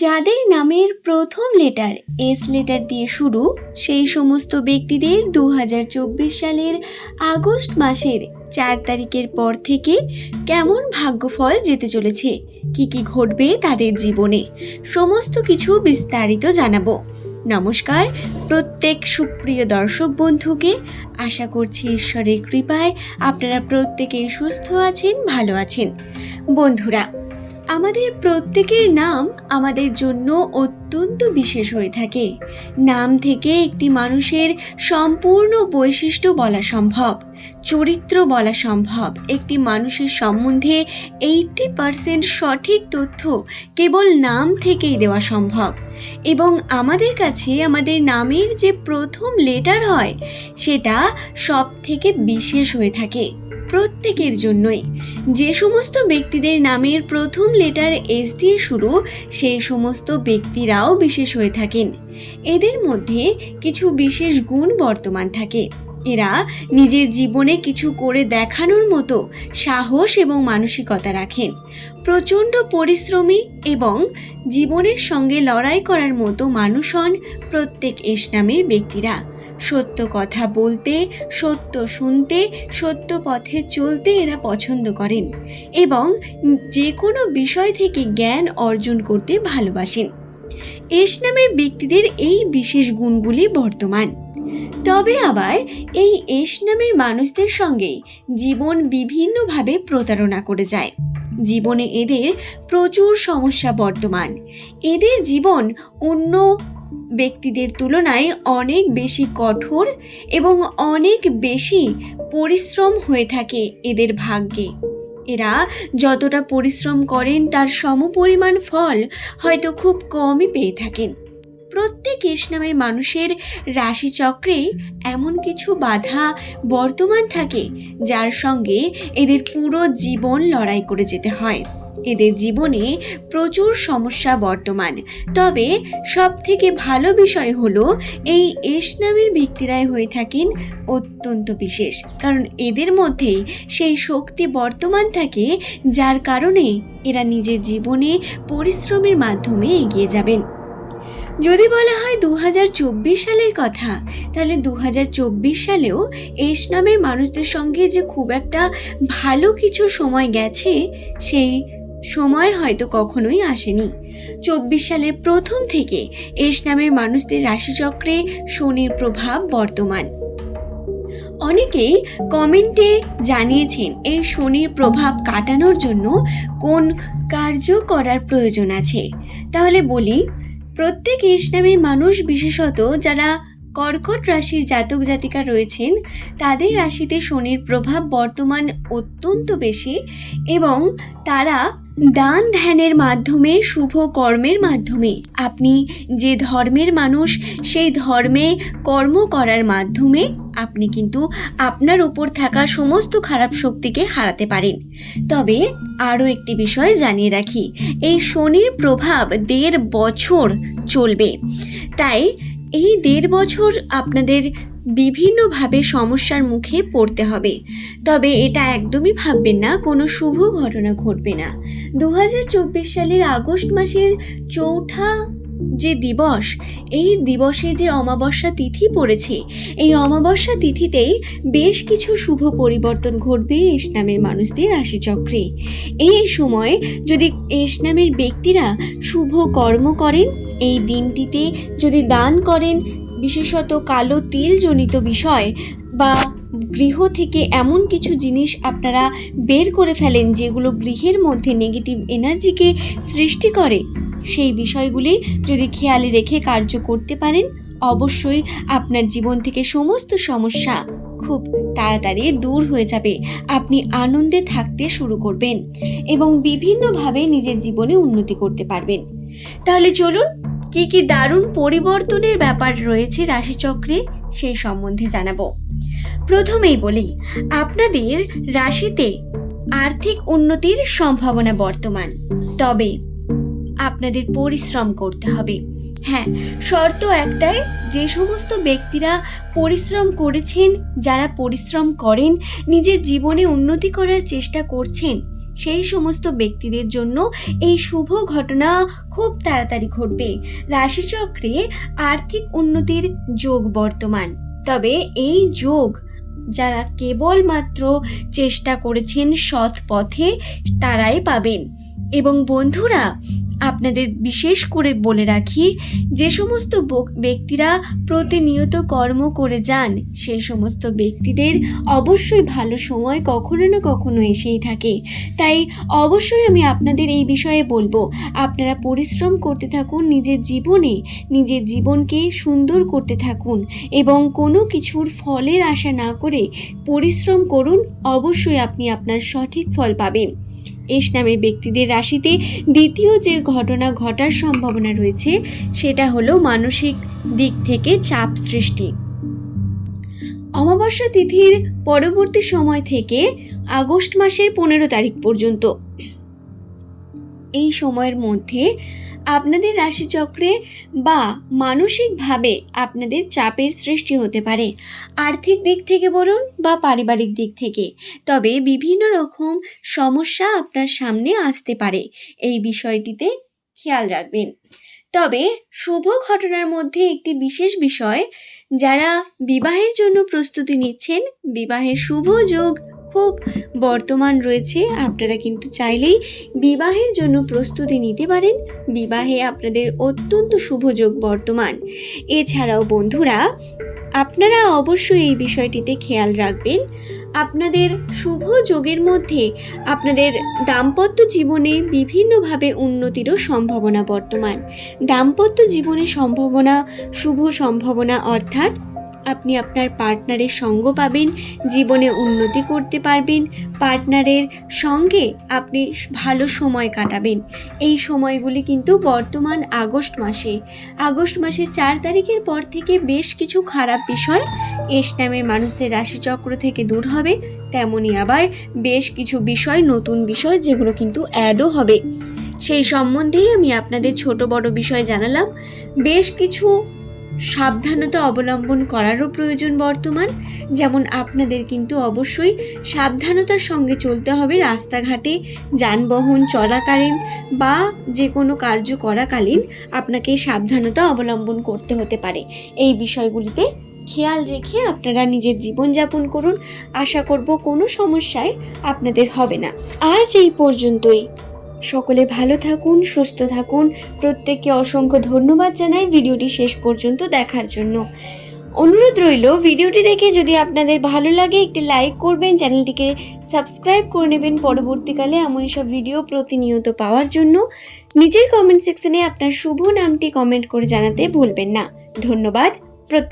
যাদের নামের প্রথম লেটার এস লেটার দিয়ে শুরু, সেই সমস্ত ব্যক্তিদের দু হাজার চব্বিশ সালের আগস্ট মাসের চার তারিখের পর থেকে কেমন ভাগ্যফল যেতে চলেছে? কি কি ঘটবে তাদের জীবনে? সমস্ত কিছু বিস্তারিত জানাব। নমস্কার, প্রত্যেক সুপ্রিয় দর্শক বন্ধুকে আশা করছি ঈশ্বরের কৃপায় আপনারা প্রত্যেকেই সুস্থ আছেন, ভালো আছেন। বন্ধুরা আমাদের প্রত্যেকের নাম আমাদের জন্য অত্যন্ত বিশেষ হয়ে থাকে। নাম থেকে একটি মানুষের সম্পূর্ণ বৈশিষ্ট্য বলা সম্ভব, চরিত্র বলা সম্ভব। একটি মানুষের সম্বন্ধে এইটটি পারসেন্ট সঠিক তথ্য কেবল নাম থেকেই দেওয়া সম্ভব। এবং আমাদের কাছে আমাদের নামের যে প্রথম লেটার হয়, সেটা সব থেকে বিশেষ হয়ে থাকে, প্রত্যেকের জন্যই। যে সমস্ত ব্যক্তিদের নামের প্রথম লেটার এস দিয়ে শুরু, সেই সমস্ত ব্যক্তিরাও বিশেষ হয়ে থাকেন। এদের মধ্যে কিছু বিশেষ গুণ বর্তমান থাকে। এরা নিজের জীবনে কিছু করে দেখানোর মতো সাহস এবং মানসিকতা রাখেন। প্রচণ্ড পরিশ্রমী এবং জীবনের সঙ্গে লড়াই করার মতো মানুষ হন প্রত্যেক এস নামের ব্যক্তিরা। সত্য কথা বলতে, সত্য শুনতে, সত্য পথে চলতে এরা পছন্দ করেন এবং যে কোনো বিষয় থেকে জ্ঞান অর্জন করতে ভালোবাসেন। এস নামের ব্যক্তিদের এই বিশেষ গুণগুলি বর্তমান। তবে আবার এই এস নামের মানুষদের সঙ্গেই জীবন বিভিন্নভাবে প্রতারণা করে যায়। জীবনে এদের প্রচুর সমস্যা বর্তমান। এদের জীবন অন্য ব্যক্তিদের তুলনায় অনেক বেশি কঠোর এবং অনেক বেশি পরিশ্রম হয়ে থাকে এদের ভাগ্যে। এরা যতটা পরিশ্রম করেন, তার সমপরিমাণ ফল হয়তো খুব কমই পেয়ে থাকেন। প্রত্যেক এস নামের মানুষের রাশিচক্রে এমন কিছু বাধা বর্তমান থাকে, যার সঙ্গে এদের পুরো জীবন লড়াই করে যেতে হয়। এদের জীবনে প্রচুর সমস্যা বর্তমান। তবে সব থেকে ভালো বিষয় হলো, এই এস নামের ব্যক্তিরাই হয়ে থাকেন অত্যন্ত বিশেষ। কারণ এদের মধ্যেই সেই শক্তি বর্তমান থাকে, যার কারণে এরা নিজের জীবনে পরিশ্রমের মাধ্যমে এগিয়ে যাবেন। যদি বলা হয় দু হাজার চব্বিশ সালের কথা, তাহলে দু হাজার চব্বিশ সালেও এস নামের মানুষদের সঙ্গে যে খুব একটা ভালো কিছু সময় গেছে, সেই সময় হয়তো কখনোই আসেনি। চব্বিশ সালের প্রথম থেকে এস নামের মানুষদের রাশিচক্রে শনির প্রভাব বর্তমান। অনেকেই কমেন্টে জানিয়েছেন, এই শনির প্রভাব কাটানোর জন্য কোন কার্য করার প্রয়োজন আছে। তাহলে বলি, প্রত্যেক এস নামের মানুষ বিশেষত যারা কর্কট রাশির জাতক জাতিকা রয়েছেন, তাদের রাশিতে শনির প্রভাব বর্তমান অত্যন্ত বেশি এবং তারা দান ধ্যানের মাধ্যমে, শুভ কর্মের মাধ্যমে। আপনি যে ধর্মের মানুষ, সেই ধর্মে কর্ম করার মাধ্যমে আপনি কিন্তু আপনার উপর থাকা সমস্ত খারাপ শক্তিকে হারাতে পারেন। তবে আরও একটি বিষয় জানিয়ে রাখি, এই শনির প্রভাব দেড় বছর চলবে। তাই এই দেড় বছর আপনাদের বিভিন্নভাবে সমস্যার মুখে পড়তে হবে। তবে এটা একদমই ভাববেন না, কোনো শুভ ঘটনা ঘটবে না। দু হাজার চব্বিশ সালের আগস্ট মাসের চৌঠা যে দিবস, এই দিবসে যে অমাবস্যা তিথি পড়েছে, এই অমাবস্যা তিথিতেই বেশ কিছু শুভ পরিবর্তন ঘটবে এস নামের মানুষদের রাশিচক্রে। এই সময় যদি এস নামের ব্যক্তিরা শুভ কর্ম করেন, এই দিনটিতে যদি দান করেন বিশেষত কালো তিলজনিত বিষয় বা গৃহ থেকে এমন কিছু জিনিস আপনারা বের করে ফেলেন যেগুলো গৃহের মধ্যে নেগেটিভ এনার্জিকে সৃষ্টি করে, সেই বিষয়গুলি যদি খেয়ালে রেখে কার্য করতে পারেন, অবশ্যই আপনার জীবন থেকে সমস্ত সমস্যা খুব তাড়াতাড়ি দূর হয়ে যাবে। আপনি আনন্দে থাকতে শুরু করবেন এবং বিভিন্নভাবে নিজের জীবনে উন্নতি করতে পারবেন। তাহলে চলুন কি কি দারুণ পরিবর্তনের ব্যাপার রয়েছে রাশিচক্রে সেই সম্বন্ধে জানাব। প্রথমেই বলি, আপনাদের রাশিতে আর্থিক উন্নতির সম্ভাবনা বর্তমান। তবে আপনাদের পরিশ্রম করতে হবে। হ্যাঁ শর্ত একটাই, যে সমস্ত ব্যক্তিরা পরিশ্রম করেছেন, যারা পরিশ্রম করেন, নিজের জীবনে উন্নতি করার চেষ্টা করছেন সেই সমস্ত ব্যক্তিদের জন্য এই শুভ ঘটনা খুব তাড়াতাড়ি ঘটবে। রাশিচক্রে আর্থিক উন্নতির যোগ বর্তমান। তবে এই যোগ যারা কেবলমাত্র চেষ্টা করেছেন সৎ পথে, তারাই পাবেন। এবং বন্ধুরা আপনাদের বিশেষ করে বলে রাখি, যে সমস্ত ব্যক্তিরা প্রতিনিয়ত কর্ম করে যান সেই সমস্ত ব্যক্তিদের অবশ্যই ভালো সময় কখনো না কখনো এসেই থাকে। তাই অবশ্যই আমি আপনাদের এই বিষয়ে বলব, আপনারা পরিশ্রম করতে থাকুন নিজের জীবনে, নিজের জীবনকে সুন্দর করতে থাকুন এবং কোনো কিছুর ফলের আশা না করে পরিশ্রম করুন, অবশ্যই আপনি আপনার সঠিক ফল পাবেন। এস নামের ব্যক্তিদের রাশিতে দ্বিতীয় যে ঘটনা ঘটার সম্ভাবনা রয়েছে, সেটা হলো মানসিক দিক থেকে চাপ সৃষ্টি। অমাবস্যা তিথির পরবর্তী সময় থেকে আগস্ট মাসের পনেরো তারিখ পর্যন্ত। এই সময়ের মধ্যে আপনাদের রাশিচক্রে বা মানসিকভাবে আপনাদের চাপের সৃষ্টি হতে পারে। আর্থিক দিক থেকে বলুন বা পারিবারিক দিক থেকে। তবে বিভিন্ন রকম সমস্যা আপনার সামনে আসতে পারে। এই বিষয়টিতে খেয়াল রাখবেন। তবে শুভ ঘটনার মধ্যে একটি বিশেষ বিষয়, যারা বিবাহের জন্য প্রস্তুতি নিচ্ছেন, বিবাহের শুভ যোগ খুব বর্তমান রয়েছে। আপনারা কিন্তু চাইলেই বিবাহের জন্য প্রস্তুতি নিতে পারেন। বিবাহে আপনাদের অত্যন্ত শুভ যোগ বর্তমান। এছাড়াও বন্ধুরা, আপনারা অবশ্যই এই বিষয়টিতে খেয়াল রাখবেন। আপনাদের শুভ যোগের মধ্যে আপনাদের দাম্পত্য জীবনে বিভিন্নভাবে উন্নতিরও সম্ভাবনা বর্তমান। দাম্পত্য জীবনে সম্ভাবনা, শুভ সম্ভাবনা অর্থাৎ আপনি আপনার পার্টনারের সঙ্গ পাবেন, জীবনে উন্নতি করতে পারবেন, পার্টনারের সঙ্গে আপনি ভালো সময় কাটাবেন। এই সময়গুলি কিন্তু বর্তমান আগস্ট মাসে। আগস্ট মাসের চার তারিখের পর থেকে বেশ কিছু খারাপ বিষয় এস নামের মানুষদের রাশিচক্র থেকে দূর হবে তেমনই আবার বেশ কিছু বিষয়, নতুন বিষয় যেগুলো কিন্তু অ্যাডও হবে। সেই সম্বন্ধেই আমি আপনাদের ছোট বড় বিষয় জানালাম। বেশ কিছু সাবধানতা অবলম্বন করারও প্রয়োজন বর্তমান। যেমন আপনাদের কিন্তু অবশ্যই সাবধানতার সঙ্গে চলতে হবে রাস্তাঘাটে, যানবাহন চলাকালীন বা যে কোনো কার্য করাকালীন আপনাকে সাবধানতা অবলম্বন করতে হতে পারে। এই বিষয়গুলিতে খেয়াল রেখে আপনারা নিজের জীবনযাপন করুন। আশা করব কোনো সমস্যায় আপনাদের হবে না। আজ এই পর্যন্তই। সকলে ভালো থাকুন, সুস্থ থাকুন। প্রত্যেককে অসংখ্য ধন্যবাদ জানাই ভিডিওটি শেষ পর্যন্ত দেখার জন্য। অনুরোধ রইল, ভিডিওটি দেখে যদি আপনাদের ভালো লাগে একটি লাইক করবেন, চ্যানেলটিকে সাবস্ক্রাইব করে নেবেন পরবর্তীকালে এমন সব ভিডিও প্রতিনিয়ত পাওয়ার জন্য। নিজের কমেন্ট সেকশনে আপনার শুভ নামটি কমেন্ট করে জানাতে ভুলবেন না। ধন্যবাদ। প্রত্যেক